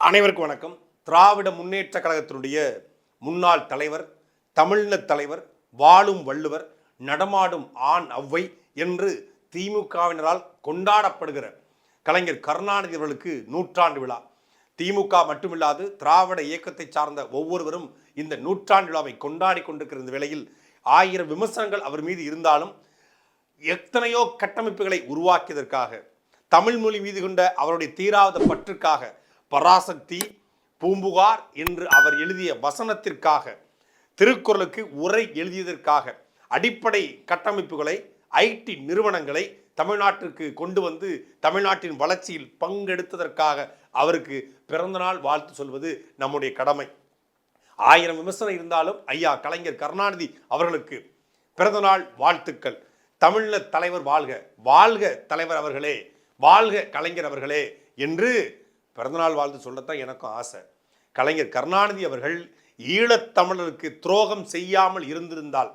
அனைவருக்கும் வணக்கம். திராவிட முன்னேற்ற கழகத்தினுடைய முன்னாள் தலைவர் தமிழ்ன தலைவர் வாழும் வள்ளுவர் நடமாடும் ஆண் அவ்வை என்று திமுகவினரால் கொண்டாடப்படுகிற கலைஞர் கருணாநிதி அவர்களுக்கு நூற்றாண்டு விழா. திமுக மட்டுமில்லாது திராவிட இயக்கத்தை சார்ந்த ஒவ்வொருவரும் இந்த நூற்றாண்டு விழாவை கொண்டாடி கொண்டிருக்கிற இந்த வேளையில் ஆயிரம் விமர்சனங்கள் அவர் மீது இருந்தாலும் எத்தனையோ கட்டமைப்புகளை உருவாக்கியதற்காக தமிழ் மொழி மீது கொண்ட அவருடைய தீராவத பற்றுக்காக பராசக்தி பூம்புகார் என்று அவர் எழுதிய வசனத்திற்காக திருக்குறளுக்கு உரை எழுதியதற்காக அடிப்படை கட்டமைப்புகளை ஐடி நிறுவனங்களை தமிழ்நாட்டிற்கு கொண்டு வந்து தமிழ்நாட்டின் வளர்ச்சியில் பங்கெடுத்ததற்காக அவருக்கு பிறந்தநாள் வாழ்த்து சொல்வது நம்முடைய கடமை. ஆயிரம் விமர்சனம் இருந்தாலும் ஐயா கலைஞர் கருணாநிதி அவர்களுக்கு பிறந்தநாள் வாழ்த்துக்கள். தமிழ தலைவர் வாழ்க வாழ்க தலைவர் அவர்களே வாழ்க கலைஞர் அவர்களே என்று பிறந்தநாள் வாழ்த்து சொல்லத்தான் எனக்கும் ஆசை. கலைஞர் கருணாநிதி அவர்கள் ஈழத்தமிழருக்கு துரோகம் செய்யாமல் இருந்திருந்தால்.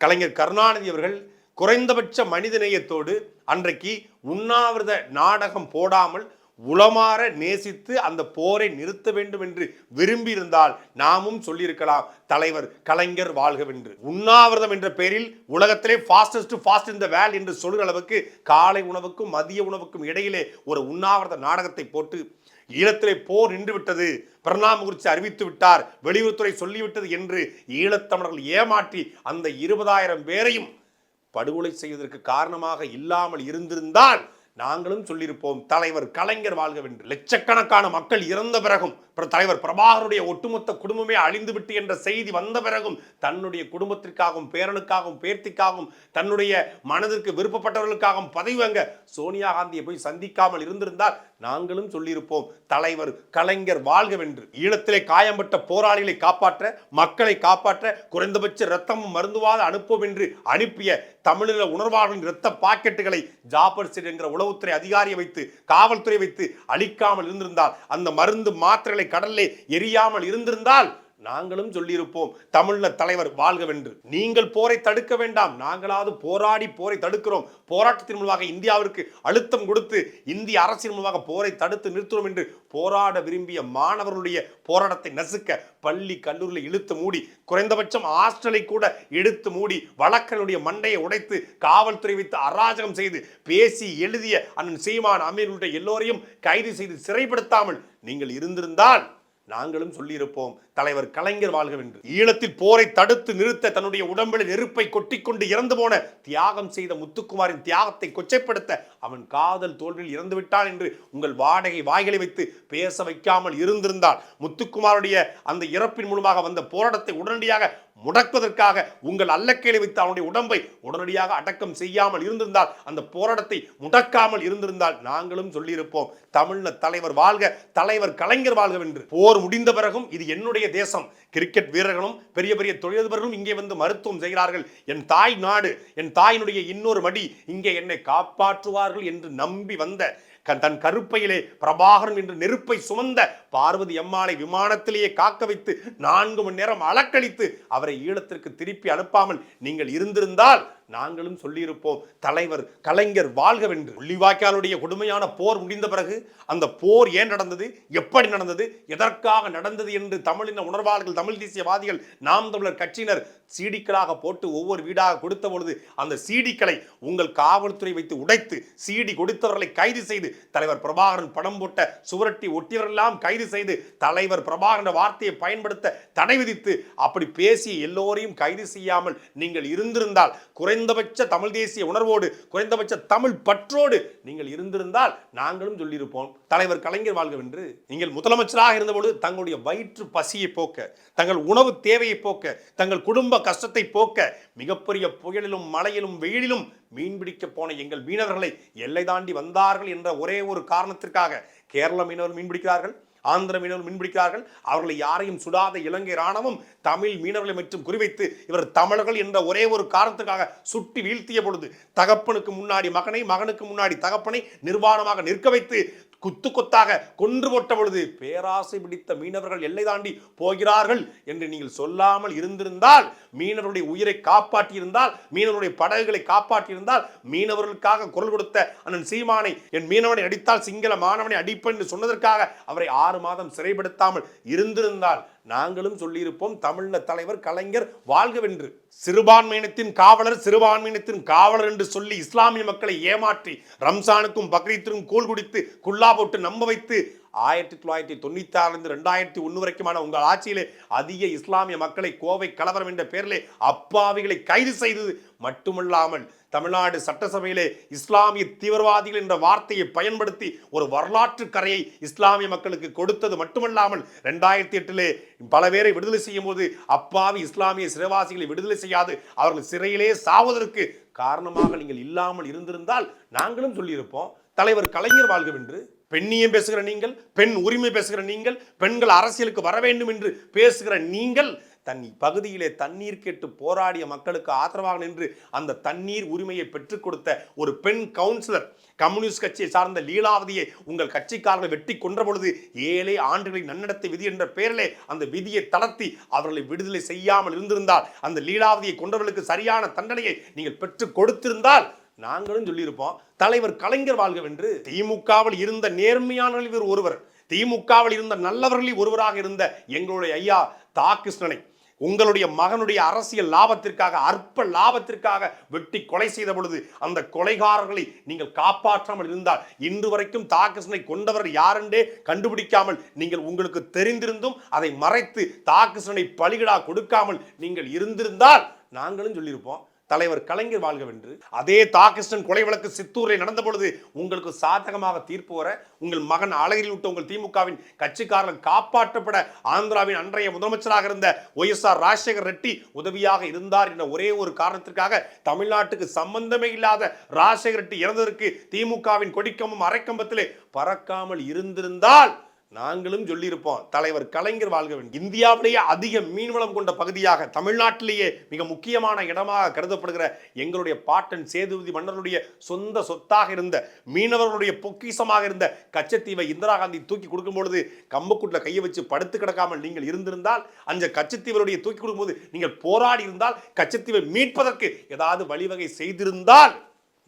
கலைஞர் கருணாநிதி அவர்கள் குறைந்தபட்ச மனிதநேயத்தோடு அன்றைக்கு உண்ணாவிரத நாடகம் போடாமல் உளமாற நேசித்து அந்த போரை நிறுத்த வேண்டும் என்று விரும்பியிருந்தால் நாமும் சொல்லியிருக்கலாம் தலைவர் கலைஞர் வாழ்கவென்று. உண்ணாவிரதம் என்ற பெயரில் உலகத்திலே ஃபாஸ்டஸ்ட் ஃபாஸ்ட் இந்த வேல் என்று சொல்கிற அளவுக்கு காலை உணவுக்கும் மதிய உணவுக்கும் இடையிலே ஒரு உண்ணாவிரத நாடகத்தை போட்டு ஈழத்திலே போர் நின்றுவிட்டது விட்டது அறிவித்து விட்டார் வெளியுறவுத்துறை சொல்லிவிட்டது என்று ஈழத்தமிழர்கள் ஏமாற்றி அந்த இருபதாயிரம் பேரையும் படுகொலை செய்வதற்கு காரணமாக இல்லாமல் இருந்திருந்தால் நாங்களும் சொல்லியிருப்போம் தலைவர் கலைஞர் வாழ்கவென்று. லட்சக்கணக்கான மக்கள் இறந்த பிறகும் பிற- தலைவர் பிரபாகருடைய ஒட்டுமொத்த குடும்பமே அழிந்துவிட்டு என்ற செய்தி வந்த பிறகும் தன்னுடைய குடும்பத்திற்காகவும் பேரனுக்காகவும் பேர்த்திக்காகவும் தன்னுடைய மனதிற்கு விருப்பப்பட்டவர்களுக்காகவும் பதவி வாங்க சோனியா காந்தியை போய் சந்திக்காமல் இருந்திருந்தால் நாங்களும் சொல்லியிருப்போம் தலைவர் கலைஞர் வாழ்கவென்று. ஈழத்திலே காயம்பட்ட போராளிகளை காப்பாற்ற மக்களை காப்பாற்ற குறைந்தபட்ச இரத்தமும் மருந்துவாத அனுப்போம் என்று அனுப்பிய தமிழீழ உணர்வாளர்களின் இரத்த பாக்கெட்டுகளை ஜாபர் சிட் என்கிற உளவுத்துறை அதிகாரியை வைத்து காவல்துறை வைத்து அழிக்காமல் இருந்திருந்தால் அந்த மருந்து மாத்திரைகளை கடலில் எரியாமல் இருந்திருந்தால் நாங்களும் சொல்லியிருப்போம் தமிழ்ல தலைவர் வாழ்கவென்று. நீங்கள் போரை தடுக்க வேண்டாம். நாங்களாவது போராடி போரை தடுக்கிறோம். போராட்டத்தின் மூலமாக இந்தியாவிற்கு அழுத்தம் கொடுத்து இந்திய அரசின் மூலமாக போரை தடுத்து நிறுத்துவோம் என்று போராட விரும்பிய மாணவர்களுடைய போராட்டத்தை நசுக்க பள்ளி கல்லூரியில் இழுத்து மூடி குறைந்தபட்சம் ஹாஸ்டலை கூட எடுத்து மூடி வழக்கனுடைய மண்டையை உடைத்து காவல்துறை வைத்து அராஜகம் செய்து பேசி எழுதிய அண்ணன் சீமான் அமீர் உள்ளிட்ட எல்லோரையும் கைது செய்து சிறைப்படுத்தாமல் நீங்கள் இருந்திருந்தால் நாங்களும் சொல்லியிருப்போம் தலைவர் கலைஞர் வாழ்கவென்று ஈழத்தில் போரை தடுத்து நிறுத்த தன்னுடைய உடம்பில் நெருப்பை கொட்டிக்கொண்டு இறந்து போன தியாகம் செய்த முத்துக்குமாரின் தியாகத்தை கொச்சைப்படுத்த அவன் காதல் தோல்வியில் இறந்து விட்டான் என்று உங்கள் வாடகை வாய்களை வைத்து பேச வைக்காமல் இருந்திருந்தால் முத்துக்குமாருடைய அந்த இறப்பின் மூலமாக வந்த போராட்டத்தை உடனடியாக முடக்குவதற்காக உங்கள் அல்லக்கையில வைத்து அவனுடைய உடம்பை உடனடியாக அடக்கம் செய்யாமல் இருந்திருந்தால் அந்த போராட்டத்தை முடக்காமல் இருந்திருந்தால் நாங்களும் சொல்லியிருப்போம் தமிழ்ல தலைவர் வாழ்க தலைவர் கலைஞர் வாழ்க என்று. போர் முடிந்த பிறகும் இது என்னுடைய தேசம். கிரிக்கெட் வீரர்களும் பெரிய பெரிய தொழிலதிபர்களும் இங்கே வந்து மருத்துவம் செய்கிறார்கள். என் தாய் நாடு என் தாயினுடைய இன்னொரு மடி இங்கே என்னை காப்பாற்றுவார்கள் என்று நம்பி வந்த தன் கருப்பையிலே பிரபாகரன் என்று நெருப்பை சுமந்த பார்வதி அம்மாளை விமானத்திலேயே காக்க வைத்து நான்கு மணி நேரம் அலக்கழித்து அவரை ஈழத்திற்கு திருப்பி அனுப்பாமல் நீங்கள் இருந்திருந்தால் நாங்களும் சொல்லியிருப்போம் தலைவர் கலைஞர் வாழ்கவென்று. முள்ளிவாய்க்காலுடைய கொடுமையான போர் முடிந்த பிறகு அந்த போர் ஏன் நடந்தது? எப்படி நடந்தது? எதற்காக நடந்தது என்று தமிழின உணர்வாளர்கள் தமிழ் தேசியவாதிகள் நாம் தமிழர் கட்சியினர் சீடிக்களாக போட்டு ஒவ்வொரு வீடாக கொடுத்த பொழுது அந்த சீடிக்களை உங்கள் காவல்துறை வைத்து உடைத்து சீடி கொடுத்தவர்களை கைது செய்து தலைவர் பிரபாகரன் படம் போட்ட சுவரட்டி ஒட்டியவரெல்லாம் கைது செய்து தலைவர் பிரபாகரன் வார்த்தையை பயன்படுத்த தடை விதித்து அப்படி பேசி எல்லோரையும் கைது செய்யாமல் நீங்கள் இருந்திருந்தால் குறைந்தபட்ச தமிழ் தேசிய உணர்வோடு குறைந்தபட்ச தமிழ் பற்றோடு நீங்கள் இருந்திருந்தால் நாங்களும் சொல்லியிருப்போம் தலைவர் கலைஞர் வாழ்கவென்று நீங்கள் முதலமைச்சராக இருந்தபொழுது தங்களுடைய வயிற்று பசியை போக்க தங்கள் உணவு தேவையை போக்க தங்கள் குடும்ப கஷ்டத்தை போக்க மிகப்பெரிய புயலிலும் மழையிலும் வெயிலிலும் மீன்பிடிக்க போன எங்கள் மீனவர்களை எல்லை தாண்டி வந்தார்கள் என்ற ஒரே ஒரு காரணத்திற்காக கேரள மீனவர்கள் மீன்பிடிக்கிறார்கள் ஆந்திர மீனவர்கள் மீன்பிடிக்கிறார்கள். அவர்களை யாரையும் சுடாத இலங்கை ராணுவம் தமிழ் மீனவர்களை மற்றும் குறிவைத்து இவர் தமிழர்கள் என்ற ஒரே ஒரு காரணத்துக்காக சுட்டி வீழ்த்திய பொழுது தகப்பனுக்கு முன்னாடி மகனை மகனுக்கு முன்னாடி தகப்பனை நிர்வாணமாக நிற்க வைத்து குத்து கொத்தாக கொன்று போட்ட பொழுது பேராசை பிடித்த மீனவர்கள் எல்லை தாண்டி போகிறார்கள் என்று நீங்கள் சொல்லாமல் இருந்திருந்தால் மீனவருடைய உயிரை காப்பாற்றியிருந்தால் மீனவருடைய படகுகளை காப்பாற்றியிருந்தால் மீனவர்களுக்காக குரல் கொடுத்த அண்ணன் சீமானை என் மீனவனை அடித்தால் சிங்கள மாணவனை அடிப்பேன் என்று சொன்னதற்காக அவரை ஆறு மாதம் சிறைப்படுத்தாமல் இருந்திருந்தால் நாங்களும் சொல்லியிருப்போம் தமிழ்ல தலைவர் கலைஞர் வாழ்கவென்று. சிறுபான்மையினத்தின் காவலர் சிறுபான்மையினத்தின் காவலர் என்று சொல்லி இஸ்லாமிய மக்களை ஏமாற்றி ரம்சானுக்கும் பக்ரீத்திற்கும் கூழ் குடித்து குல்லா போட்டு நம்ப வைத்து ஆயிரத்தி தொள்ளாயிரத்தி தொண்ணூத்தி ஆறுலேருந்து ரெண்டாயிரத்தி ஒன்று வரைக்குமான உங்கள் ஆட்சியிலே அதிக இஸ்லாமிய மக்களை கோவை கலவரம் என்ற பெயரிலே அப்பாவிகளை கைது செய்தது மட்டுமல்லாமல் தமிழ்நாடு சட்டசபையிலே இஸ்லாமிய தீவிரவாதிகள் என்ற வார்த்தையை பயன்படுத்தி ஒரு வரலாற்று கரையை இஸ்லாமிய மக்களுக்கு கொடுத்தது மட்டுமல்லாமல் ரெண்டாயிரத்தி எட்டிலே பல பேரை விடுதலை செய்யும் போது அப்பாவி இஸ்லாமிய சிறைவாசிகளை விடுதலை செய்யாது. அவர்கள் சிறையிலே சாவதற்கு காரணமாக நீங்கள் இல்லாமல் இருந்திருந்தால் நாங்களும் சொல்லியிருப்போம். தலைவர் கலைஞர் வாழ்கவென்று பெண்ணியம் பேசுகிற நீங்கள் பெண் உரிமை பேசுகிற நீங்கள் பெண்கள் அரசியலுக்கு வர வேண்டும் என்று பேசுகிற நீங்கள் தன் பகுதியிலே தண்ணீர் கேட்டு போராடிய மக்களுக்கு ஆதரவாக நின்று அந்த தண்ணீர் உரிமையை பெற்றுக் கொடுத்த ஒரு பெண் கவுன்சிலர் கம்யூனிஸ்ட் கட்சியை சார்ந்த லீலாவதியை உங்கள் கட்சிக்காரர்கள் வெட்டி கொன்ற பொழுது ஏழை ஆண்டுகளின் நன்னடத்தை விதி என்ற பெயரிலே அந்த விதியை தளர்த்தி அவர்களை விடுதலை செய்யாமல் இருந்திருந்தால் அந்த லீலாவதியை கொன்றவர்களுக்கு சரியான தண்டனையை நீங்கள் பெற்றுக் கொடுத்திருந்தால் நாங்களும் சொல்லியிருப்போம் தலைவர் கலைஞர் வாழ்கவென்று. திமுகவில் இருந்த நேர்மையானவர்கள் ஒருவர். திமுகவில் இருந்த நல்லவர்களில் ஒருவராக இருந்த எங்களுடைய ஐயா தா கிருஷ்ணனை. உங்களுடைய மகனுடைய அரசியல் லாபத்திற்காக அற்ப லாபத்திற்காக வெட்டி கொலை செய்த பொழுது அந்த கொலைகாரர்களை நீங்கள் காப்பாற்றாமல் இருந்தால் இன்று வரைக்கும் தாக்கசனை கொண்டவர் யாரென்றே கண்டுபிடிக்காமல் நீங்கள் உங்களுக்கு தெரிந்திருந்தும் அதை மறைத்து தாக்கசனை பலிகடா கொடுக்காமல் நீங்கள் இருந்திருந்தால் நாங்களும் சொல்லியிருப்போம். தலைவர் கலைஞர் வாழ்கவென்று அதே தாகிருஷ்ணன் கொலை வழக்கு சித்தூரில் நடந்த பொழுது உங்களுக்கு சாதகமாக தீர்ப்பு வர உங்கள் மகன் அழகில் விட்டு உங்கள் திமுகவின் கட்சிக்காரர்கள் காப்பாற்றப்பட ஆந்திராவின் அன்றைய முதலமைச்சராக இருந்த Y S R Rajasekhar Reddy உதவியாக இருந்தார் என்ற ஒரே ஒரு காரணத்திற்காக தமிழ்நாட்டுக்கு சம்பந்தமே இல்லாத ராஜசேகர் ரெட்டி இறந்ததற்கு திமுகவின் கொடிக்கம்பம் அரைக்கம்பத்திலே பறக்காமல் இருந்திருந்தால் நாங்களும் சொல்லியிருப்போம் தலைவர் கலைஞர் வாழ்க இந்தியாவிலேயே அதிக மீன்வளம் கொண்ட பகுதியாக தமிழ்நாட்டிலேயே மிக முக்கியமான இடமாக கருதப்படுகிற எங்களுடைய பாட்டன் சேதுபதி மன்னருடைய சொந்த சொத்தாக இருந்த மீனவர்களுடைய பொக்கிசமாக இருந்த கச்சத்தீவை இந்திரா காந்தி தூக்கி கொடுக்கும் பொழுது கம்பக்குட்டில் கையை வச்சு படுத்து கிடக்காமல் நீங்கள் இருந்திருந்தால் அந்த கச்சத்தீவருடைய தூக்கி கொடுக்கும்போது நீங்கள் போராடி இருந்தால் கச்சத்தீவை மீட்பதற்கு ஏதாவது வழிவகை செய்திருந்தால்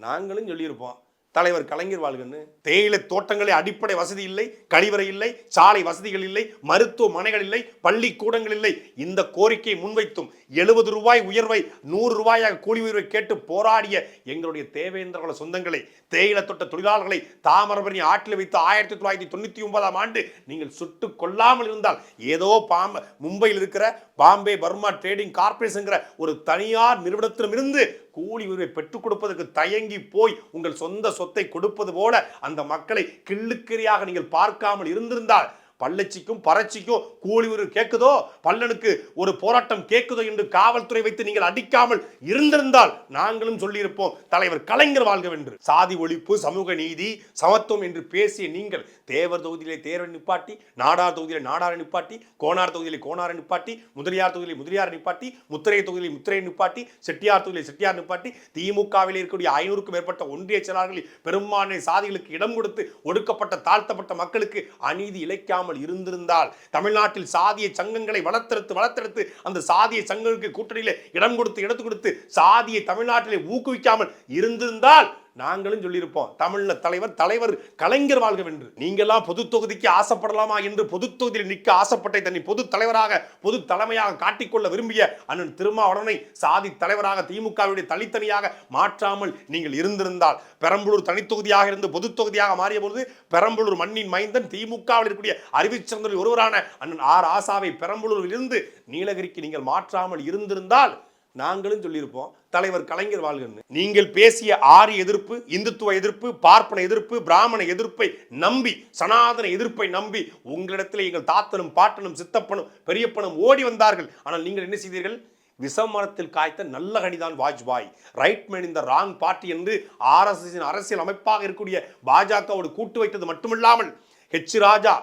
நாங்களும் சொல்லியிருப்போம். தலைவர் கலைஞர் வாழ்கன்னு. தேயிலை தோட்டங்களே அடிப்படை வசதி இல்லை கழிவறை இல்லை சாலை வசதிகள் இல்லை மருத்துவமனைகள் இல்லை பள்ளிக்கூடங்கள் இல்லை. இந்த கோரிக்கையை முன்வைத்தும் எழுபது ரூபாய் உயர்வை நூறு ரூபாயாக கூலி உயர்வை கேட்டு போராடிய எங்களுடைய தேவேந்திரகுல சொந்தங்களை தேயிலை தோட்ட தொழிலாளர்களை தாமிரபரணி ஆற்றில் வைத்து ஆயிரத்தி தொள்ளாயிரத்தி தொண்ணூற்றி ஒன்பதாம் ஆண்டு நீங்கள் சுட்டு கொள்ளாமல் இருந்தால் ஏதோ பாம்ப மும்பையில் இருக்கிற பாம்பே பர்மா ட்ரேடிங் கார்பரேஷன்ங்கிற ஒரு தனியார் நிறுவனத்திடமிருந்து கூலி உயர்வை பெற்றுக் கொடுப்பதற்கு தயங்கி போய் உங்கள் சொந்த சொத்தை கொடுப்பது போல அந்த மக்களை கிள்ளுக்கிரியாக நீங்கள் பார்க்காமல் இருந்திருந்தால் பள்ளச்சிக்கும் பறச்சிக்கும் கூலி ஒரு கேட்குதோ? பல்லனுக்கு ஒரு போராட்டம் கேட்குதோ என்று காவல்துறை வைத்து நீங்கள் அடிக்காமல் இருந்திருந்தால் நாங்களும் சொல்லியிருப்போம் தலைவர் கலைஞர் வாழ்கவென்று சாதி ஒழிப்பு சமூக நீதி சமத்துவம் என்று பேசிய நீங்கள் தேவர் தொகுதியிலே தேவர் நிப்பாட்டி நாடார் தொகுதியிலே நாடார நிப்பாட்டி கோனார் தொகுதியிலே கோனாரை நிப்பாட்டி முதலியார் தொகுதியிலே முதலியார் நிப்பாட்டி முத்திரை தொகுதியிலே முத்திரை நிப்பாட்டி செட்டியார் தொகுதியிலே செட்டியார் நிப்பாட்டி திமுகவில் இருக்கக்கூடிய ஐநூறுக்கும் மேற்பட்ட ஒன்றிய செயலாளர்களில் பெரும்பான்மை சாதிகளுக்கு இடம் கொடுத்து ஒடுக்கப்பட்ட தாழ்த்தப்பட்ட மக்களுக்கு அநீதி இழைக்காமல் இருந்திருந்தால் தமிழ்நாட்டில் சாதிய சங்கங்களை வளர்த்தெடுத்து வளர்த்தெடுத்து அந்த சாதிய சங்கங்களுக்கு கூட்டணியில் இடம் கொடுத்து எடுத்து கொடுத்து சாதியை தமிழ்நாட்டிலே ஊக்குவிக்காமல் இருந்திருந்தால் நாங்களும் சொல்லியிருப்போம் தமிழ்ல தலைவர் தலைவர் கலைஞர் வாழ்க வென்று. நீங்களாம் பொது தொகுதிக்கு ஆசைப்படலாமா என்று பொது தொகுதியில் நிற்க ஆசைப்பட்ட தன்னை பொது தலைவராக பொது தலைமையாக காட்டிக்கொள்ள விரும்பிய அண்ணன் திருமாவளவனை சாதி தலைவராக திமுகவுடைய தனித்தனியாக மாற்றாமல் நீங்கள் இருந்திருந்தால் பெரம்பலூர் தனித்தொகுதியாக இருந்து பொது தொகுதியாக மாறிய பொழுது பெரம்பலூர் மண்ணின் மைந்தன் திமுகவில் இருக்கக்கூடிய அறிவிச்சிறந்தவர்கள் ஒருவரான அண்ணன் ஆர் ஆசாவை பெரம்பலூரில் இருந்து நீலகிரிக்கு நீங்கள் மாற்றாமல் இருந்திருந்தால் நாங்களும் சொல்லியிருப்போம் தலைவர் கலைஞர் வாழ்கன்னு. நீங்கள் பேசிய ஆரி எதிர்ப்பு இந்துத்துவ எதிர்ப்பு பார்ப்பன எதிர்ப்பு பிராமண எதிர்ப்பை நம்பி சனாதன எதிர்ப்பை நம்பி உங்களிடத்தில் எங்கள் தாத்தனும் பாட்டனும் சித்தப்பனும் பெரியப்பனும் ஓடி வந்தார்கள். ஆனால் நீங்கள் என்ன செய்தீர்கள்? விசமரத்தில் காய்த்த நல்ல கனிதான் வாஜ்பாய். ரைட் மேன் இந்த ராங் பார்ட்டி என்று ஆர்எஸ்எஸின் அரசியல் அமைப்பாக இருக்கக்கூடிய பாஜகவோடு கூட்டு வைத்தது மட்டுமில்லாமல் ஹெச் ராஜா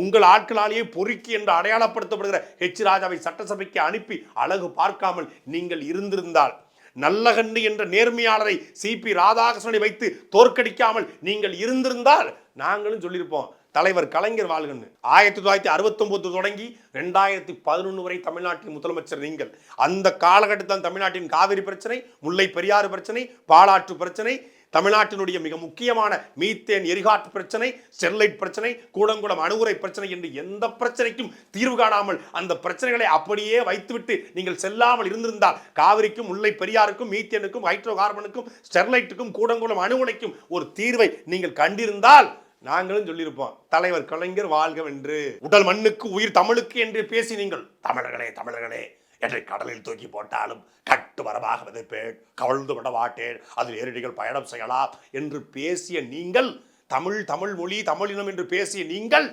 உங்கள் ஆட்களாலேயே பொறுக்கி என்று அடையாளப்படுத்தப்படுகிற ஹெச் ராஜாவை சட்டசபைக்கு அனுப்பி அழகு பார்க்காமல் நீங்கள் இருந்திருந்தால். நல்லகண்ணு என்ற நேர்மையாளரை சிபி ராதாகிருஷ்ணனை வைத்து தோற்கடிக்காமல் நீங்கள் இருந்திருந்தால் நாங்களும் சொல்லியிருப்போம் தலைவர் கலைஞர் வாழ்கன்னு ஆயிரத்தி தொள்ளாயிரத்தி அறுபத்தொம்போது தொடங்கி ரெண்டாயிரத்தி பதினொன்று வரை தமிழ்நாட்டின் முதலமைச்சர் நீங்கள். அந்த காலகட்டத்தில் தமிழ்நாட்டின் காவிரி பிரச்சனை முல்லை பெரியாறு பிரச்சனை பாலாற்று பிரச்சனை தமிழ்நாட்டினுடைய மிக முக்கியமான மீத்தேன் எரிகாட்டு பிரச்சனை ஸ்டெர்லைட் பிரச்சனை கூடங்குளம் அணுகுறை பிரச்சனை என்று எந்த பிரச்சனைக்கும் தீர்வு காணாமல் அந்த பிரச்சனைகளை அப்படியே வைத்துவிட்டு நீங்கள் செல்லாமல் இருந்திருந்தால் காவிரிக்கும் முல்லை பெரியாருக்கும் மீத்தேனுக்கும் ஹைட்ரோ கார்பனுக்கும் ஸ்டெர்லைட்டுக்கும் கூடங்குளம் அணுகுலைக்கும் ஒரு தீர்வை நீங்கள் கண்டிருந்தால் நாங்களும் சொல்லியிருப்போம் தலைவர் கலைஞர் வாழ்கவென்று உடல் மண்ணுக்கு உயிர் தமிழுக்கு என்று பேசி நீங்கள் தமிழர்களே தமிழர்களே என்னை கடலில் தூக்கி போட்டாலும் கட்டு வரமாக விதைப்பேன் கவிழ்ந்து விட மாட்டேன். அதில் ஏறடிகள் பயணம் செய்யலாம் என்று பேசிய நீங்கள் தமிழ் தமிழ் மொழி தமிழினம் என்று பேசிய நீங்கள்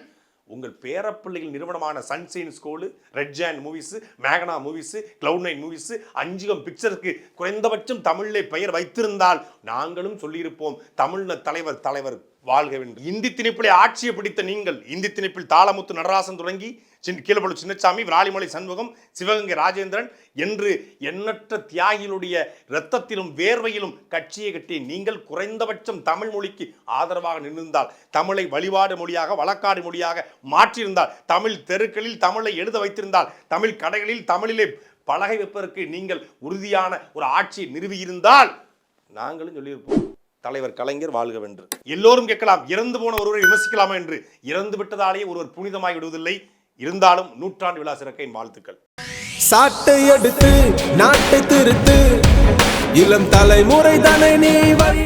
உங்கள் பேரப்பிள்ளைகள் நிறுவனமான sunshine school red giant movies மேகனா movies cloud nine movies Anjugam பிக்சருக்கு குறைந்தபட்சம் தமிழிலே பெயர் வைத்திருந்தால் நாங்களும் சொல்லியிருப்போம் தமிழ்ன தலைவர் தலைவர் வாழ்க வேண்டும். இந்தி திணிப்பிலே ஆட்சியை பிடித்த நீங்கள் இந்தி திணிப்பில் தாளமுத்து நடராசன் தொடங்கி சின் கீழப்பள்ளு சின்னசாமி விராலிமலை சண்முகம் சிவகங்கை ராஜேந்திரன் என்று எண்ணற்ற தியாகிகளுடைய இரத்தத்திலும் வேர்வையிலும் கட்சியை கட்டி நீங்கள் குறைந்தபட்சம் தமிழ் மொழிக்கு ஆதரவாக நின்றிருந்தால் தமிழை வழிபாடு மொழியாக வழக்காடு மொழியாக மாற்றியிருந்தால் தமிழ் தெருக்களில் தமிழை எழுத வைத்திருந்தால் தமிழ் கடைகளில் தமிழிலே பலகை வைப்பதற்கு நீங்கள் உறுதியான ஒரு ஆட்சியை நிறுவியிருந்தால் நாங்களும் சொல்லியிருப்போம் தலைவர் கலைஞர் வாழ்கவென்று எல்லோரும் கேட்கலாம் இறந்து போன ஒருவரை விமர்சிக்கலாமா என்று? இறந்து விட்டதாலேயே ஒருவர் புனிதமாகி விடுவதில்லை. இருந்தாலும் நூற்றாண்டு விழா சிறக்க என் வாழ்த்துக்கள். சாட்டை எடுத்து நாட்டை திருத்து. இளம் தலைமுறை தானே நீ வழி